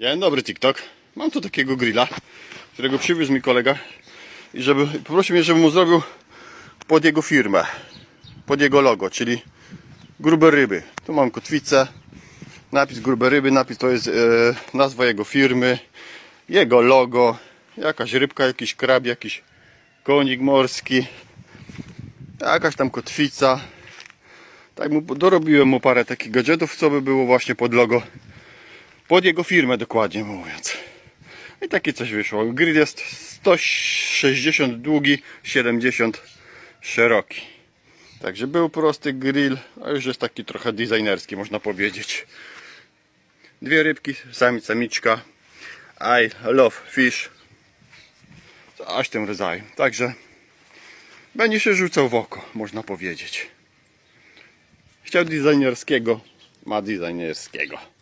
Dzień dobry TikTok. Mam tu takiego grilla, którego przywiózł mi kolega i żeby poprosił mnie, żebym mu zrobił pod jego firmę, pod jego logo, czyli grube ryby. Tu mam kotwicę, napis grube ryby, napis to jest e, nazwa jego firmy, jego logo, jakaś rybka, jakiś krab, jakiś konik morski, jakaś tam kotwica. Tak mu dorobiłem mu parę takich gadżetów, co by było właśnie pod logo pod jego firmę dokładnie mówiąc. I takie coś wyszło. Grill jest 160 długi, 70 szeroki. Także był prosty grill, a już jest taki trochę designerski można powiedzieć. Dwie rybki, samic, samiczka. I love fish. W tym rodzaju. Także będzie się rzucał w oko, można powiedzieć. Chciał designerskiego, ma designerskiego.